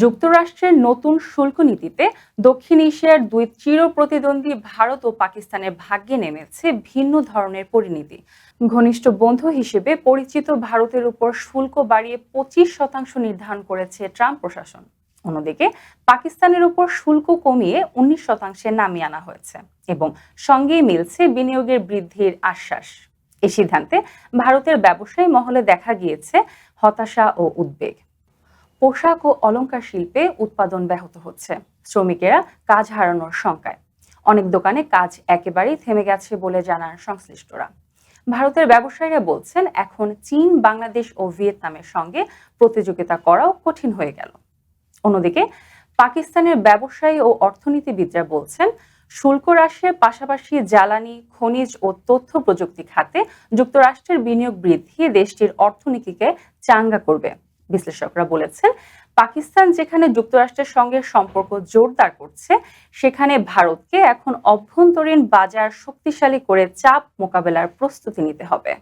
যুক্তরাষ্ট্রের নতুন শুল্ক নীতিতে দক্ষিণ এশিয়ার দুই চির প্রতিদ্বন্দ্বী ভারত ও পাকিস্তানের ভাগ্যে নেমেছে ভিন্ন ধরনের পরিণতি। ঘনিষ্ঠ বন্ধু হিসেবে পরিচিত ভারতের উপর শুল্ক বাড়িয়ে পঁচিশ শতাংশ নির্ধারণ করেছে ট্রাম্প প্রশাসন। অন্যদিকে পাকিস্তানের উপর শুল্ক কমিয়ে উনিশ শতাংশে নামিয়ে আনা হয়েছে এবং সঙ্গেই মিলছে বিনিয়োগের বৃদ্ধির আশ্বাস। এই সিদ্ধান্তে ভারতের ব্যবসায়ী মহলে দেখা গিয়েছে হতাশা ও উদ্বেগ। পোশাক ও অলংকার শিল্পে উৎপাদন ব্যাহত হচ্ছে। শ্রমিকেরা কাজ হারানোর শঙ্কায়। অনেক দোকানে কাজ একেবারেই থেমে গেছে বলে জানান সংশ্লিষ্টরা। ভারতের ব্যবসায়ীরা বলছেন, এখন চীন, বাংলাদেশ ও ভিয়েতনামের সঙ্গে প্রতিযোগিতা করাও কঠিন হয়ে গেল। অন্যদিকে, পাকিস্তানের ব্যবসায়ী ও অর্থনীতিবিদরা বলছেন, শুল্ক হ্রাসের পাশাপাশি জ্বালানি, খনিজ ও তথ্য প্রযুক্তি খাতে যুক্তরাষ্ট্রের বিনিয়োগ বৃদ্ধি দেশটির অর্থনীতিকে চাঙ্গা করবে। বিশ্লেষকরা বলেছেন, পাকিস্তান যেখানে যুক্তরাষ্ট্রের সঙ্গে সম্পর্ক জোরদার করছে, সেখানে ভারতকে এখন অভ্যন্তরীণ বাজার শক্তিশালী করে চাপ মোকাবেলার প্রস্তুতি নিতে হবে।